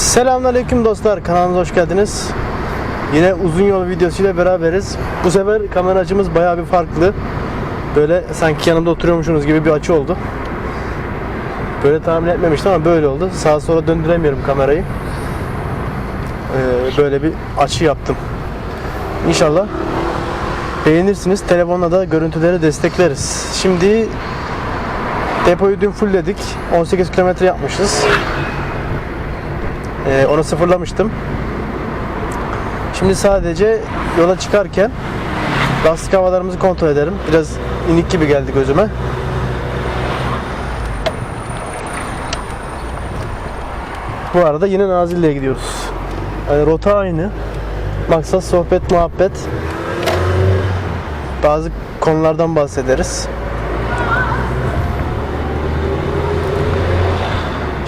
Selamünaleyküm dostlar. Kanalımıza hoş geldiniz. Yine uzun yol videosuyla beraberiz. Bu sefer kamera açımız bayağı bir farklı. Böyle sanki yanımda oturuyormuşsunuz gibi bir açı oldu. Böyle tahmin etmemiştim ama böyle oldu. Sağa sola döndüremiyorum kamerayı. Ee, böyle bir açı yaptım. İnşallah beğenirsiniz. Telefonla da görüntüleri destekleriz. Şimdi depoyu dün fullledik. 18 kilometre yapmışız. Ee, onu sıfırlamıştım. Şimdi sadece yola çıkarken lastik havalarımızı kontrol ederim. Biraz inik gibi geldi gözüme. Bu arada yine Nazilli'ye gidiyoruz. Yani rota aynı. Maksat sohbet, muhabbet. Bazı konulardan bahsederiz.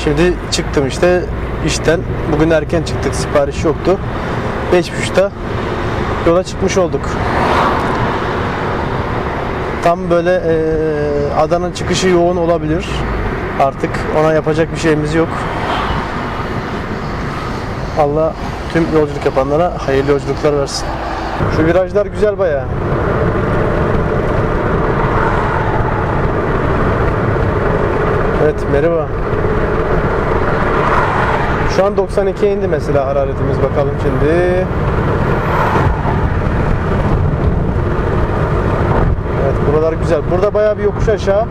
Şimdi çıktım işte işten. Bugün erken çıktık. Sipariş yoktu. 5.30'da yola çıkmış olduk. Tam böyle eee Adana çıkışı yoğun olabilir. Artık ona yapacak bir şeyimiz yok. Allah tüm yolculuk yapanlara hayırlı yolculuklar versin. Şu virajlar güzel bayağı. Evet merhaba. Şu an 92'ye indi mesela hararetimiz bakalım şimdi. Evet buralar güzel. Burada bayağı bir yokuş aşağı.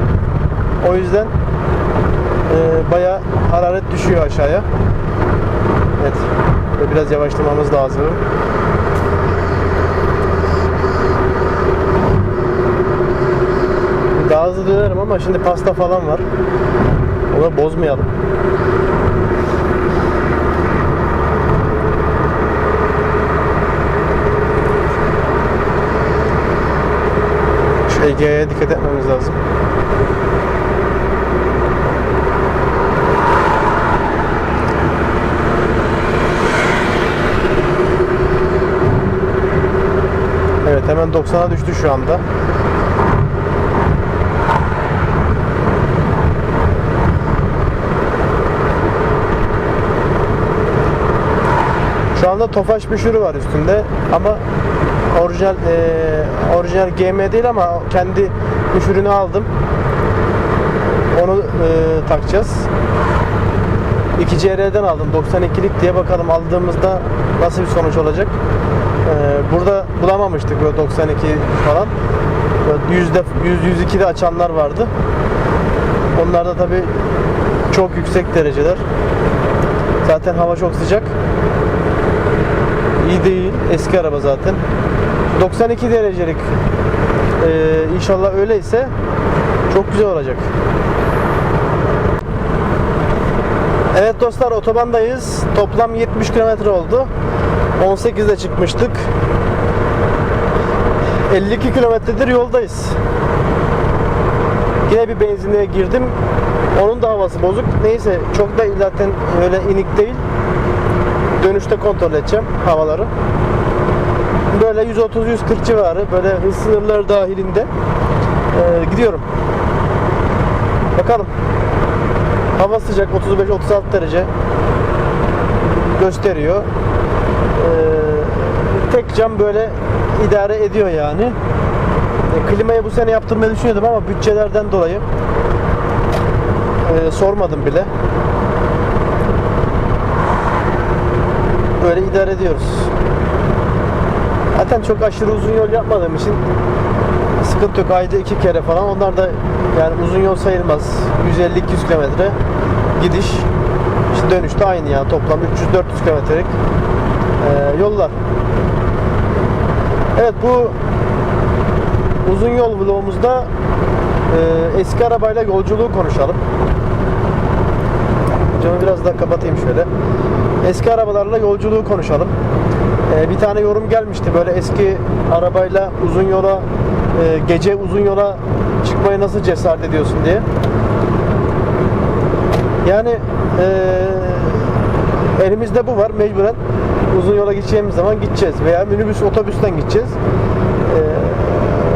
O yüzden e, bayağı hararet düşüyor aşağıya. Evet. Ve biraz yavaşlamamız lazım. Daha hızlı dönerim ama şimdi pasta falan var. Onu bozmayalım. Ege'ye dikkat etmemiz lazım. Evet hemen 90'a düştü şu anda. Şu anda Tofaş müşürü var üstünde ama orijinal eee orijinal GM değil ama kendi müşürünü aldım. Onu eee, takacağız. 2 CR'den aldım 92'lik diye bakalım aldığımızda nasıl bir sonuç olacak. Eee, burada bulamamıştık böyle 92 falan. Böyle yüzde 100 102'de açanlar vardı. Onlar da tabi çok yüksek dereceler. Zaten hava çok sıcak. İyi değil. Eski araba zaten. 92 derecelik. Ee, inşallah öyleyse çok güzel olacak. Evet dostlar otobandayız. Toplam 70 kilometre oldu. 18'de çıkmıştık. 52 kilometredir yoldayız. Yine bir benzinliğe girdim. Onun da havası bozuk. Neyse çok da zaten öyle inik değil. Dönüşte kontrol edeceğim havaları. Böyle 130-140 civarı böyle hız sınırları dahilinde ee, gidiyorum. Bakalım. Hava sıcak 35-36 derece gösteriyor. Ee, tek cam böyle idare ediyor yani. E, klimayı bu sene yaptırmayı düşünüyordum ama bütçelerden dolayı e, sormadım bile. Böyle idare ediyoruz. Zaten çok aşırı uzun yol yapmadığım için sıkıntı yok. Ayda iki kere falan. Onlar da yani uzun yol sayılmaz. 150-200 kilometre gidiş. İşte dönüşte aynı yani toplam 300-400 kilometrelik e, yollar. Evet bu uzun yol vlogumuzda e, eski arabayla yolculuğu konuşalım. Camı biraz daha kapatayım şöyle. Eski arabalarla yolculuğu konuşalım. Ee, bir tane yorum gelmişti böyle eski arabayla uzun yola e, gece uzun yola çıkmaya nasıl cesaret ediyorsun diye. Yani e, elimizde bu var mecburen uzun yola gideceğimiz zaman gideceğiz veya minibüs otobüsten gideceğiz. E,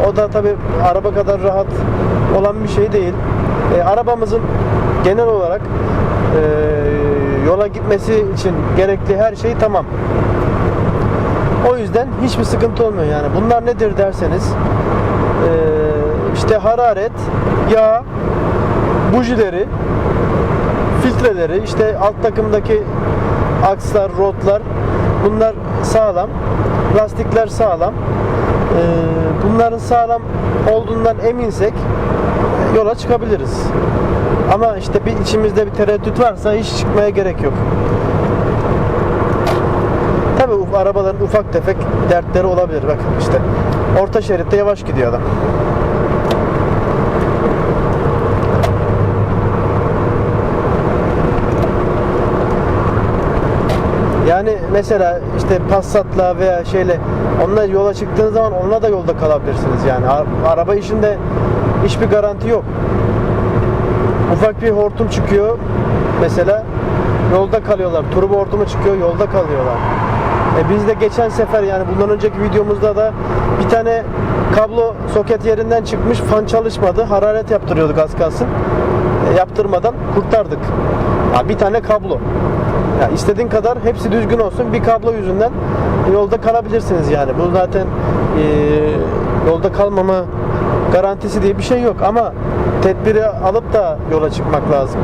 o da tabi araba kadar rahat olan bir şey değil. E, arabamızın genel olarak e, yola gitmesi için gerekli her şey tamam. Yüzden hiçbir sıkıntı olmuyor yani. Bunlar nedir derseniz e, işte hararet, yağ, bujileri, filtreleri, işte alt takımdaki akslar, rotlar bunlar sağlam. Lastikler sağlam. Ee, bunların sağlam olduğundan eminsek yola çıkabiliriz. Ama işte bir içimizde bir tereddüt varsa hiç çıkmaya gerek yok. Arabaların ufak tefek dertleri olabilir. Bakın işte orta şeritte yavaş gidiyor adam. Yani mesela işte Passat'la veya şeyle onunla yola çıktığınız zaman onunla da yolda kalabilirsiniz yani. Araba işinde hiçbir garanti yok. Ufak bir hortum çıkıyor mesela yolda kalıyorlar. Turbo hortumu çıkıyor yolda kalıyorlar. E biz de geçen sefer yani bundan önceki videomuzda da bir tane kablo soket yerinden çıkmış fan çalışmadı. Hararet yaptırıyorduk az kalsın. E, yaptırmadan kurtardık. Ya bir tane kablo. Ya istediğin kadar hepsi düzgün olsun. Bir kablo yüzünden yolda kalabilirsiniz yani. Bu zaten e, yolda kalmama garantisi diye bir şey yok ama tedbiri alıp da yola çıkmak lazım.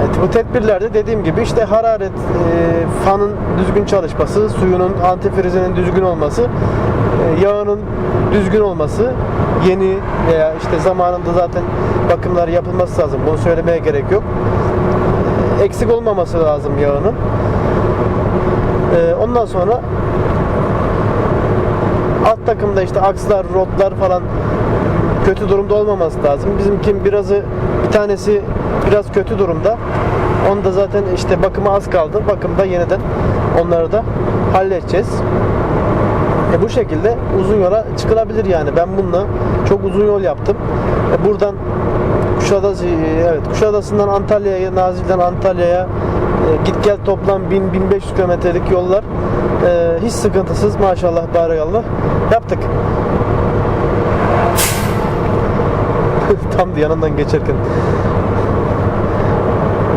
Evet, bu tedbirlerde dediğim gibi işte hararet, e, fanın düzgün çalışması, suyunun antifrizinin düzgün olması, e, yağının düzgün olması, yeni veya işte zamanında zaten bakımlar yapılması lazım. Bunu söylemeye gerek yok. E, Eksik olmaması lazım yağının. E, ondan sonra alt takımda işte akslar, rotlar falan kötü durumda olmaması lazım. Bizimkin birazı bir tanesi biraz kötü durumda. Onu da zaten işte bakıma az kaldı. Bakımda yeniden onları da halledeceğiz. E bu şekilde uzun yola çıkılabilir yani. Ben bununla çok uzun yol yaptım. E buradan Kuşadası evet Kuşadası'ndan Antalya'ya, Nazilli'den Antalya'ya e, git gel toplam 1000-1500 kilometrelik yollar e, hiç sıkıntısız maşallah barakallah yaptık. Tam da yanından geçerken.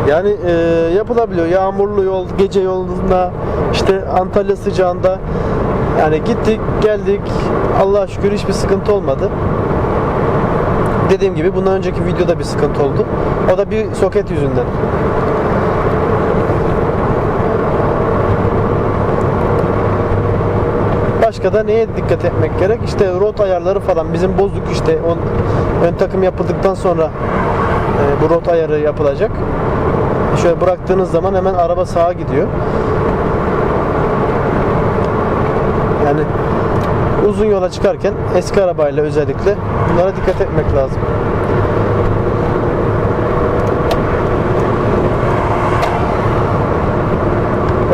Yani e, yapılabiliyor. Yağmurlu yol, gece yolunda, işte Antalya sıcağında. Yani gittik, geldik. Allah'a şükür hiçbir sıkıntı olmadı. Dediğim gibi bundan önceki videoda bir sıkıntı oldu. O da bir soket yüzünden. Başka da neye dikkat etmek gerek? İşte rot ayarları falan bizim bozuk işte on, ön takım yapıldıktan sonra e, bu rot ayarı yapılacak. Şöyle bıraktığınız zaman hemen araba sağa gidiyor. Yani uzun yola çıkarken eski arabayla özellikle bunlara dikkat etmek lazım.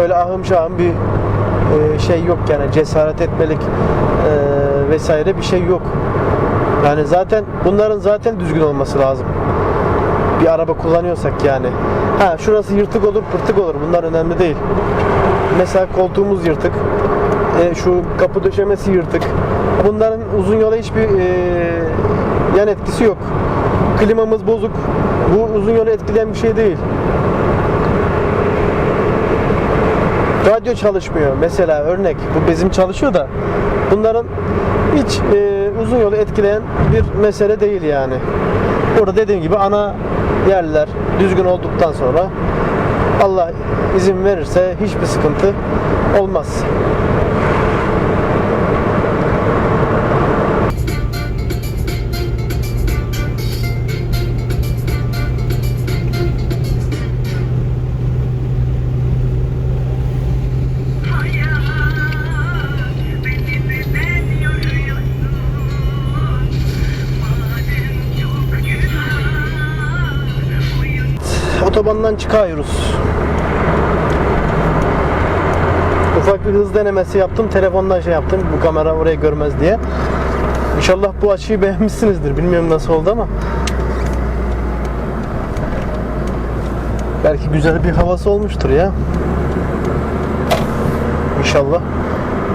Öyle ahım şahım bir e, şey yok yani cesaret etmelik e, vesaire bir şey yok. Yani zaten bunların zaten düzgün olması lazım. Bir araba kullanıyorsak yani. Ha şurası yırtık olur, pırtık olur. Bunlar önemli değil. Mesela koltuğumuz yırtık. E, şu kapı döşemesi yırtık. Bunların uzun yola hiçbir e, yan etkisi yok. Klimamız bozuk. Bu uzun yolu etkileyen bir şey değil. Radyo çalışmıyor mesela örnek. Bu bizim çalışıyor da bunların hiç e, uzun yolu etkileyen bir mesele değil yani. Burada dediğim gibi ana yerler düzgün olduktan sonra Allah izin verirse hiçbir sıkıntı olmaz. Otobandan çıkıyoruz. Ufak bir hız denemesi yaptım. Telefondan şey yaptım. Bu kamera orayı görmez diye. İnşallah bu açıyı beğenmişsinizdir. Bilmiyorum nasıl oldu ama. Belki güzel bir havası olmuştur ya. İnşallah.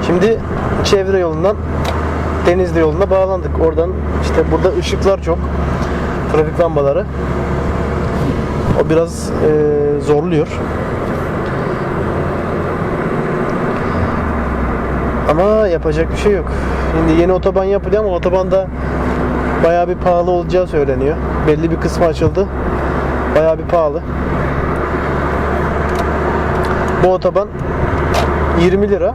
Şimdi çevre yolundan Denizli yoluna bağlandık. Oradan işte burada ışıklar çok. Trafik lambaları. O biraz e, zorluyor. Ama yapacak bir şey yok. Şimdi yeni otoban yapılıyor ama otobanda bayağı bir pahalı olacağı söyleniyor. Belli bir kısmı açıldı. Bayağı bir pahalı. Bu otoban 20 lira.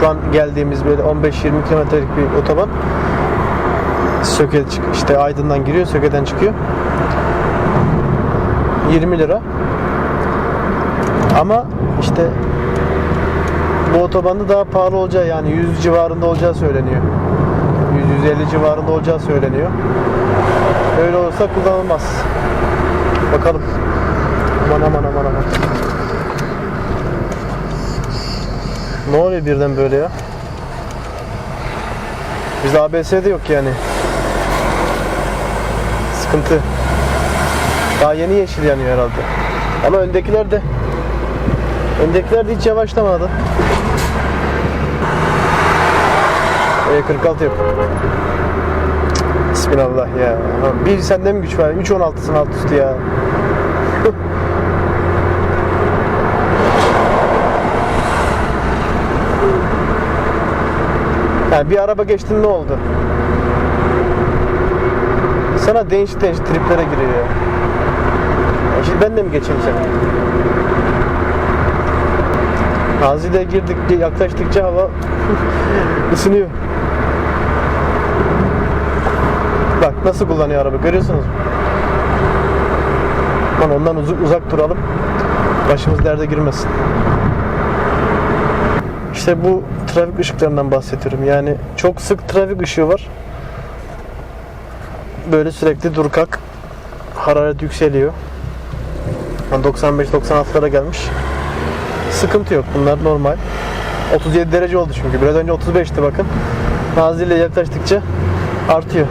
Şu an geldiğimiz böyle 15-20 kilometrelik bir otoban. Söke işte Aydın'dan giriyor, Söke'den çıkıyor. 20 lira. Ama işte bu otobanda daha pahalı olacağı yani 100 civarında olacağı söyleniyor. 100-150 civarında olacağı söyleniyor. Öyle olursa kullanılmaz. Bakalım. Aman aman aman aman. Ne oluyor birden böyle ya? Bizde ABS'de yok yani. Sıkıntı. Daha yeni yeşil yanıyor herhalde. Ama öndekiler de öndekiler de hiç yavaşlamadı. E46 yok. Bismillah ya. Bir sende mi güç var? 3.16'sın alt üstü ya. Yani bir araba geçtin ne oldu? Sana değişik değişik triplere giriyor Şimdi ben de mi geçeyim seni? Nazilli'ye girdik, yaklaştıkça hava ısınıyor. Bak nasıl kullanıyor araba görüyorsunuz. mu? Ondan uzak, uzak duralım. Başımız derde girmesin. İşte bu trafik ışıklarından bahsediyorum. Yani çok sık trafik ışığı var. Böyle sürekli dur kalk. Hararet yükseliyor. 95-96'lara gelmiş. Sıkıntı yok. Bunlar normal. 37 derece oldu çünkü. Biraz önce 35'ti bakın. Nazilli'ye yaklaştıkça artıyor.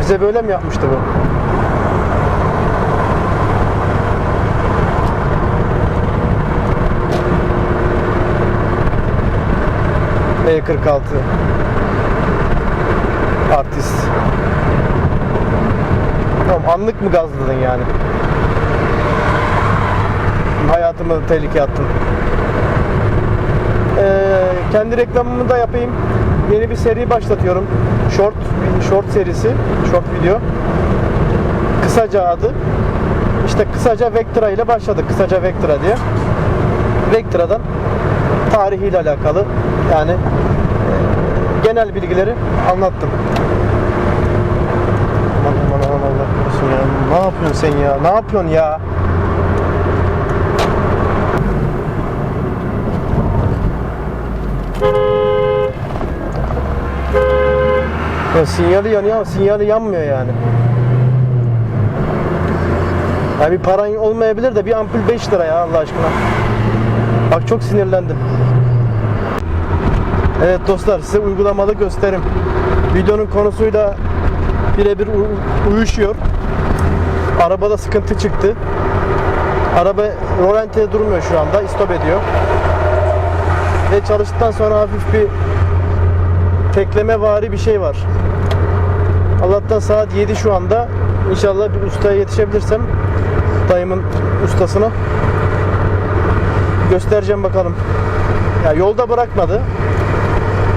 Bize böyle mi yapmıştı bu? E46 Artist Tamam anlık mı gazladın yani? Hayatımı tehlikeye attın. Ee, kendi reklamımı da yapayım. Yeni bir seri başlatıyorum. Short, short serisi, short video. Kısaca adı. İşte kısaca Vectra ile başladık. Kısaca Vectra diye. Vectra'dan tarihiyle alakalı yani e, genel bilgileri anlattım. Aman aman aman Allah korusun ya. Ne yapıyorsun sen ya? Ne yapıyorsun ya? Ya sinyali yanıyor sinyali yanmıyor yani. Yani bir paran olmayabilir de bir ampul 5 lira ya Allah aşkına. Bak çok sinirlendim. Evet dostlar size uygulamalı gösterim. Videonun konusuyla birebir uyuşuyor. Arabada sıkıntı çıktı. Araba rolantide durmuyor şu anda. istop ediyor. Ve çalıştıktan sonra hafif bir tekleme vari bir şey var. Allah'tan saat 7 şu anda. İnşallah bir ustaya yetişebilirsem dayımın ustasına göstereceğim bakalım. Ya yolda bırakmadı.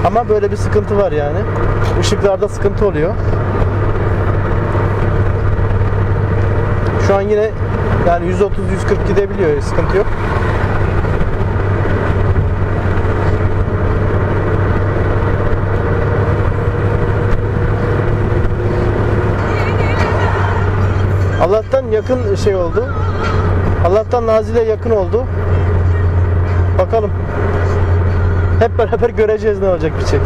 Ama böyle bir sıkıntı var yani. Işıklarda sıkıntı oluyor. Şu an yine yani 130-140 gidebiliyor. Sıkıntı yok. Allah'tan yakın şey oldu. Allah'tan Nazil'e yakın oldu. Bakalım. Hep beraber göreceğiz ne olacak bir çek.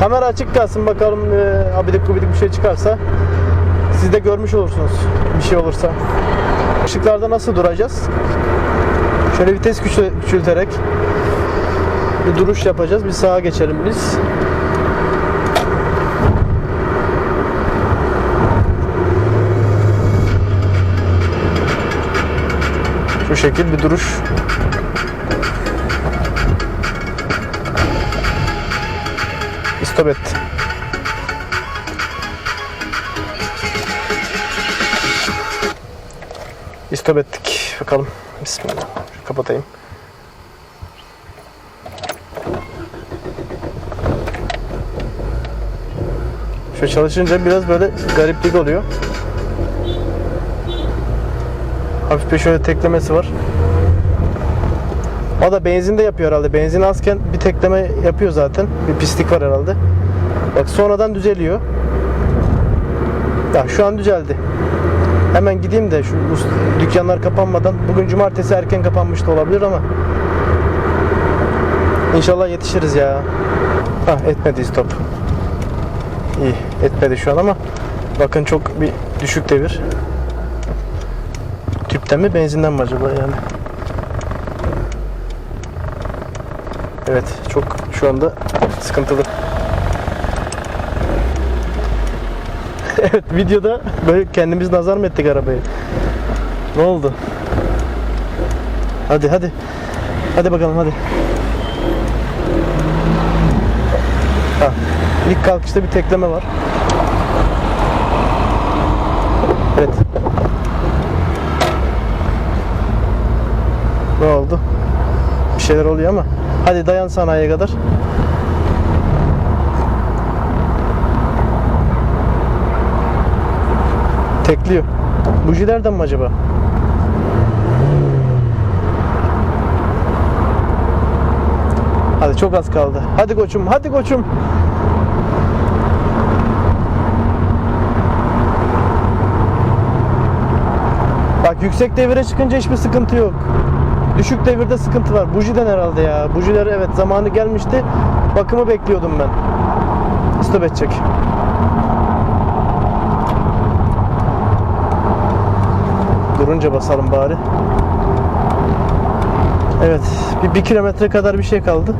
Kamera açık kalsın bakalım e, abidik gubidik bir şey çıkarsa siz de görmüş olursunuz bir şey olursa. Işıklarda nasıl duracağız? Şöyle vites küçül- küçülterek bir duruş yapacağız. Bir sağa geçelim biz. Şu şekil bir duruş. Stop ettik. Bakalım. Bismillah. Şu kapatayım. Şu çalışınca biraz böyle gariplik oluyor. Hafif bir şöyle teklemesi var. O da benzinde yapıyor herhalde. Benzin azken bir tekleme yapıyor zaten. Bir pislik var herhalde. Bak sonradan düzeliyor. Ya şu an düzeldi. Hemen gideyim de şu dükkanlar kapanmadan. Bugün cumartesi erken kapanmış da olabilir ama. İnşallah yetişiriz ya. Hah etmedi stop. İyi etmedi şu an ama bakın çok bir düşük devir. Tüpten mi benzinden mi acaba yani? Evet çok şu anda sıkıntılı. Evet videoda böyle kendimiz nazar mı ettik arabayı? Ne oldu? Hadi hadi. Hadi bakalım hadi. Ha, ilk kalkışta bir tekleme var. Evet. Ne oldu? Bir şeyler oluyor ama. Hadi dayan sanayiye kadar. Tekliyor. Bujilerden mi acaba? Hadi çok az kaldı. Hadi koçum, hadi koçum. Bak yüksek devire çıkınca hiçbir sıkıntı yok. Düşük devirde sıkıntı var. Bujiden herhalde ya. Bujiler evet zamanı gelmişti. Bakımı bekliyordum ben. Stop edecek. Durunca basalım bari. Evet. Bir, bir kilometre kadar bir şey kaldı.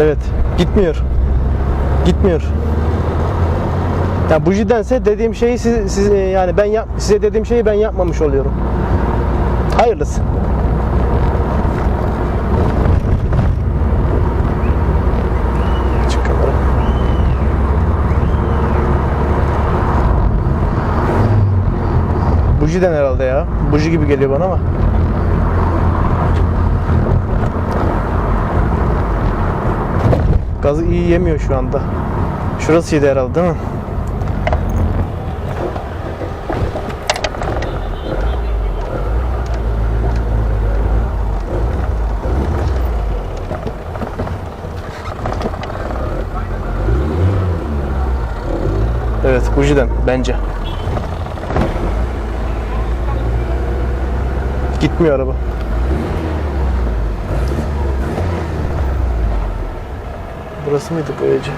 Evet. Gitmiyor. Gitmiyor. Ya bujidense dediğim şeyi siz, siz e, yani ben yap, size dediğim şeyi ben yapmamış oluyorum. Hayırlısı. Bujiden herhalde ya. Buji gibi geliyor bana ama. Gazı iyi yemiyor şu anda. Şurasıydı herhalde değil mi? Evet, bujiden bence. Gitmiyor araba. Burası mıydı boyacı?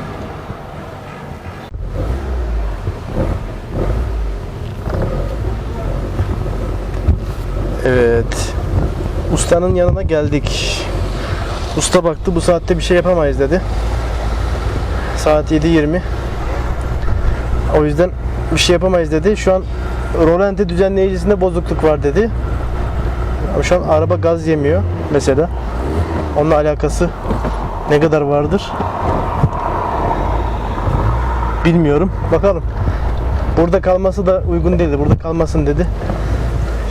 Evet. Ustanın yanına geldik. Usta baktı bu saatte bir şey yapamayız dedi. Saat 7.20. O yüzden bir şey yapamayız dedi. Şu an rolanti düzenleyicisinde bozukluk var dedi. Şu an araba gaz yemiyor mesela. Onunla alakası ne kadar vardır? Bilmiyorum. Bakalım. Burada kalması da uygun değildi. Burada kalmasın dedi.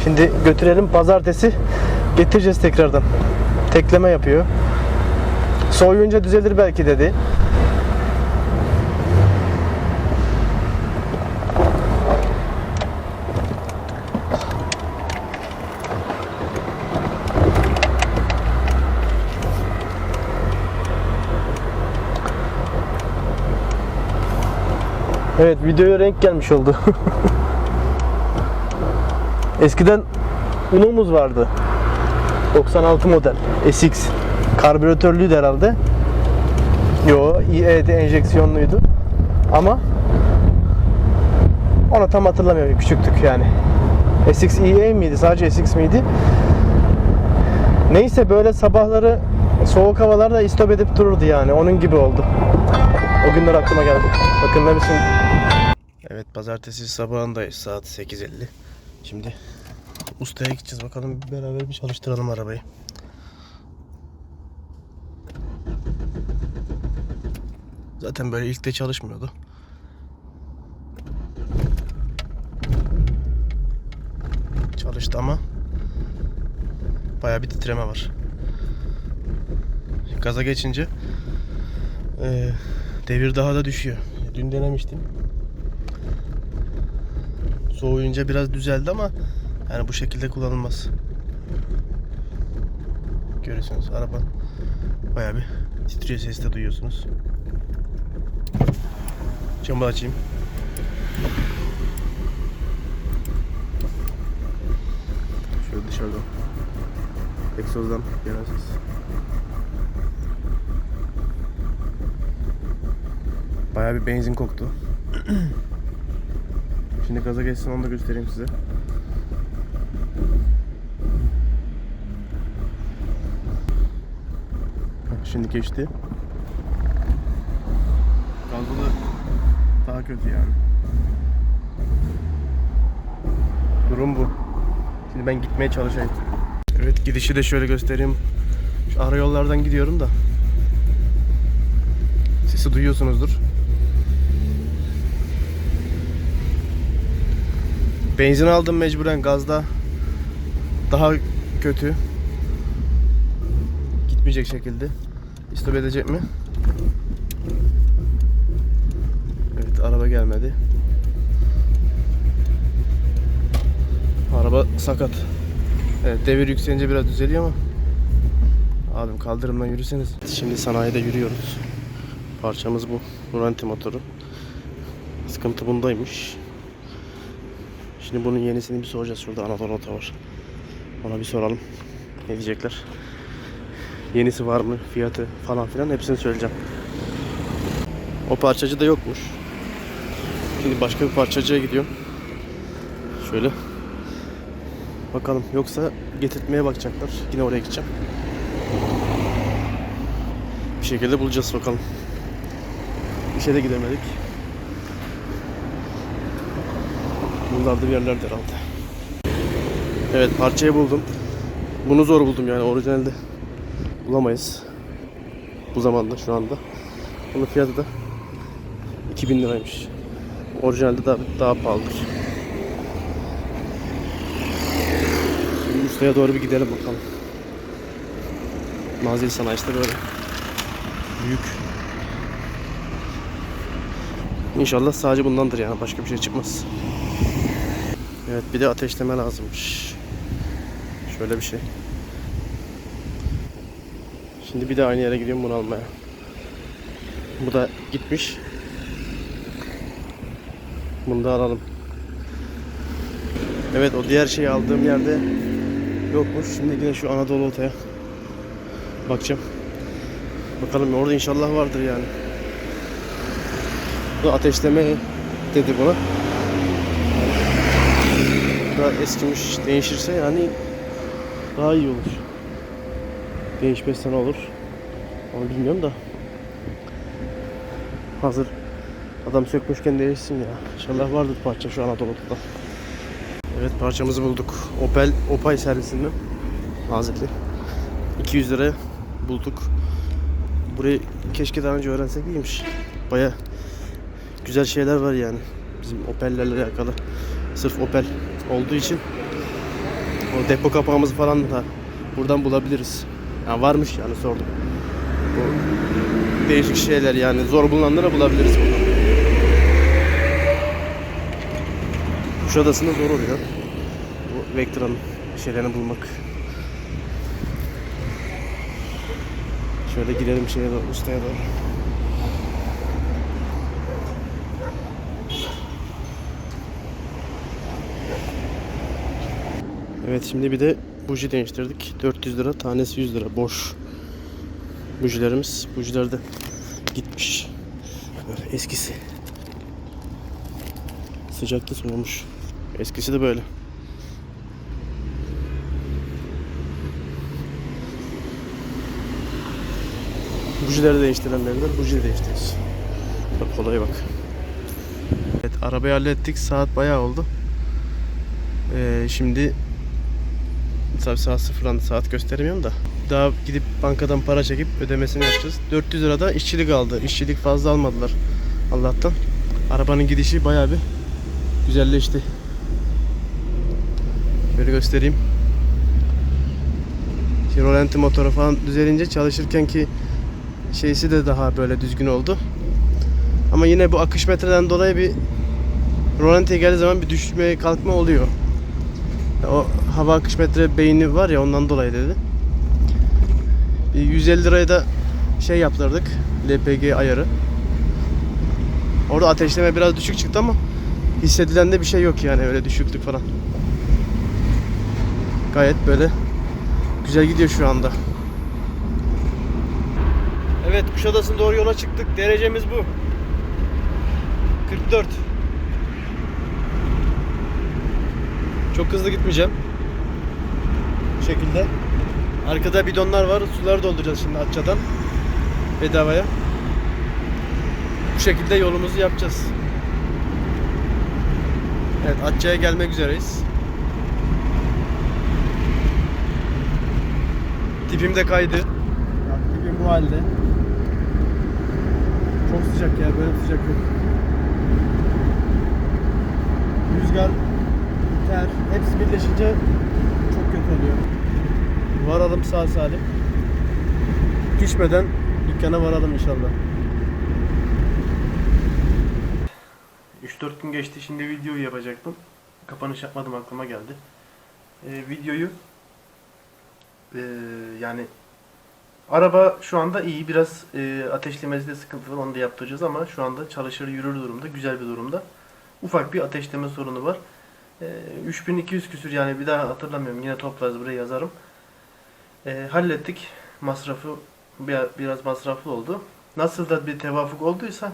Şimdi götürelim. Pazartesi getireceğiz tekrardan. Tekleme yapıyor. Soğuyunca düzelir belki dedi. Evet videoya renk gelmiş oldu. Eskiden Uno'muz vardı. 96 model SX. Karbüratörlüydü herhalde. Yo, IE'de enjeksiyonluydu. Ama onu tam hatırlamıyorum. Küçüktük yani. SX IE miydi? Sadece SX miydi? Neyse böyle sabahları soğuk havalarda istop edip dururdu yani. Onun gibi oldu. O günler aklıma geldi. Bakın ne biçim Evet pazartesi sabahındayız saat 8.50. Şimdi ustaya gideceğiz bakalım beraber bir çalıştıralım arabayı. Zaten böyle ilk de çalışmıyordu. Çalıştı ama bayağı bir titreme var. Gaza geçince eee, devir daha da düşüyor. Dün denemiştim. Soğuyunca biraz düzeldi ama yani bu şekilde kullanılmaz. Görüyorsunuz araba bayağı bir titriyor sesi de duyuyorsunuz. Camı açayım. Şöyle dışarıdan. Egzozdan gelen ses. Bayağı bir benzin koktu. Şimdi gaza geçsin onu da göstereyim size. Şimdi geçti. Da daha kötü yani. Durum bu. Şimdi ben gitmeye çalışayım. Evet gidişi de şöyle göstereyim. Şu ara yollardan gidiyorum da. Sesi duyuyorsunuzdur. Benzin aldım mecburen gazda. Daha kötü. Gitmeyecek şekilde. İstop edecek mi? Evet araba gelmedi. Araba sakat. Evet devir yükselince biraz düzeliyor ama Abim kaldırımdan yürüseniz. Şimdi sanayide yürüyoruz. Parçamız bu. Nuranti motoru. Sıkıntı bundaymış. Şimdi bunun yenisini bir soracağız. Şurada Anadolu Ota var. Ona bir soralım. Ne diyecekler? Yenisi var mı? Fiyatı falan filan hepsini söyleyeceğim. O parçacı da yokmuş. Şimdi başka bir parçacıya gidiyorum. Şöyle. Bakalım yoksa getirtmeye bakacaklar. Yine oraya gideceğim. Bir şekilde bulacağız bakalım. İşe de gidemedik. Bunlarda bir yerlerde herhalde. Evet parçayı buldum. Bunu zor buldum yani orijinalde bulamayız. Bu zamanda şu anda. Bunun fiyatı da 2000 liraymış. Orijinalde daha, daha pahalıdır. Şimdi ustaya doğru bir gidelim bakalım. Nazil sanayisi de böyle. Büyük. İnşallah sadece bundandır yani başka bir şey çıkmaz. Evet bir de ateşleme lazımmış. Şöyle bir şey. Şimdi bir de aynı yere gidiyorum bunu almaya. Bu da gitmiş. Bunu da alalım. Evet o diğer şeyi aldığım yerde yokmuş. Şimdi yine şu Anadolu Ota'ya bakacağım. Bakalım orada inşallah vardır yani. Bu ateşleme dedi buna. Daha eskimiş değişirse yani daha iyi olur. Değişmezse ne olur? Onu bilmiyorum da. Hazır adam sökmüşken değişsin ya. İnşallah vardır parça şu Anadolu'da. Evet parçamızı bulduk. Opel Opay servisinden. Nazikli. 200 liraya bulduk. Burayı keşke daha önce öğrensek iyiymiş. Baya güzel şeyler var yani. Bizim Opel'lerle alakalı. Sırf Opel olduğu için o depo kapağımızı falan da buradan bulabiliriz. Yani varmış yani sordum. Bu değişik şeyler yani zor bulunanları bulabiliriz buradan. Kuşadası'nda zor oluyor. Bu Vectra'nın şeylerini bulmak. Şöyle girelim şeye doğru, ustaya doğru. Evet şimdi bir de buji değiştirdik. 400 lira tanesi 100 lira boş. Bujilerimiz bujiler de gitmiş. Böyle eskisi. Sıcakta soğumuş. Eskisi de böyle. Bujileri değiştirenlerden buji değiştiriyoruz. Bak kolay bak. Evet arabayı hallettik. Saat bayağı oldu. Ee, şimdi Tabii saat sıfırlandı. Saat gösteremiyorum da. Daha gidip bankadan para çekip ödemesini yapacağız. 400 lirada işçilik aldı. İşçilik fazla almadılar. Allah'tan. Arabanın gidişi bayağı bir güzelleşti. Böyle göstereyim. Şimdi rolanti motoru falan düzelince çalışırken ki şeysi de daha böyle düzgün oldu. Ama yine bu akış metreden dolayı bir rolantiye geldiği zaman bir düşme kalkma oluyor. O hava akış metre beyni var ya ondan dolayı dedi. Bir 150 liraya da şey yaptırdık. LPG ayarı. Orada ateşleme biraz düşük çıktı ama hissedilen de bir şey yok yani öyle düşüklük falan. Gayet böyle güzel gidiyor şu anda. Evet Kuşadası'na doğru yola çıktık. Derecemiz bu. 44. Çok hızlı gitmeyeceğim. Şekilde. Arkada bidonlar var. Suları dolduracağız şimdi Atça'dan. Bedavaya. Bu şekilde yolumuzu yapacağız. Evet Atça'ya gelmek üzereyiz. Tipim de kaydı. Tipim bu halde. Çok sıcak ya böyle sıcak yok. Rüzgar, ter hepsi birleşince çok kötü oluyor. Varalım sağ salim. Düşmeden dükkana varalım inşallah. 3-4 gün geçti şimdi videoyu yapacaktım. Kapanış yapmadım aklıma geldi. Ee, videoyu ee, yani araba şu anda iyi biraz e, ateşlemesi de sıkıntılı onu da yaptıracağız ama şu anda çalışır yürür durumda güzel bir durumda. Ufak bir ateşleme sorunu var. Ee, 3200 küsür yani bir daha hatırlamıyorum yine toplarız buraya yazarım. Ee, hallettik masrafı bir- biraz masraflı oldu. Nasıl da bir tevafuk olduysa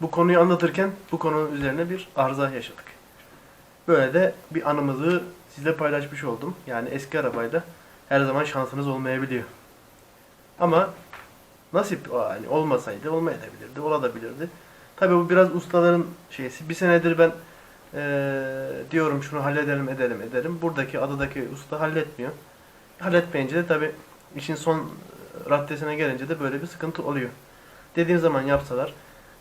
bu konuyu anlatırken bu konunun üzerine bir arıza yaşadık. Böyle de bir anımızı sizle paylaşmış oldum. Yani eski arabayla her zaman şansınız olmayabiliyor. Ama nasip yani olmasaydı olmayabilirdi, olabilirdi. Tabii bu biraz ustaların şeysi. Bir senedir ben eee, diyorum şunu halledelim, edelim, edelim. Buradaki adadaki usta halletmiyor. Halletmeyince de tabii işin son raddesine gelince de böyle bir sıkıntı oluyor. Dediğim zaman yapsalar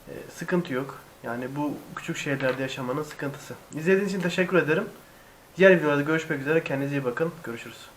e, sıkıntı yok. Yani bu küçük şehirlerde yaşamanın sıkıntısı. İzlediğiniz için teşekkür ederim. Diğer videolarda görüşmek üzere. Kendinize iyi bakın. Görüşürüz.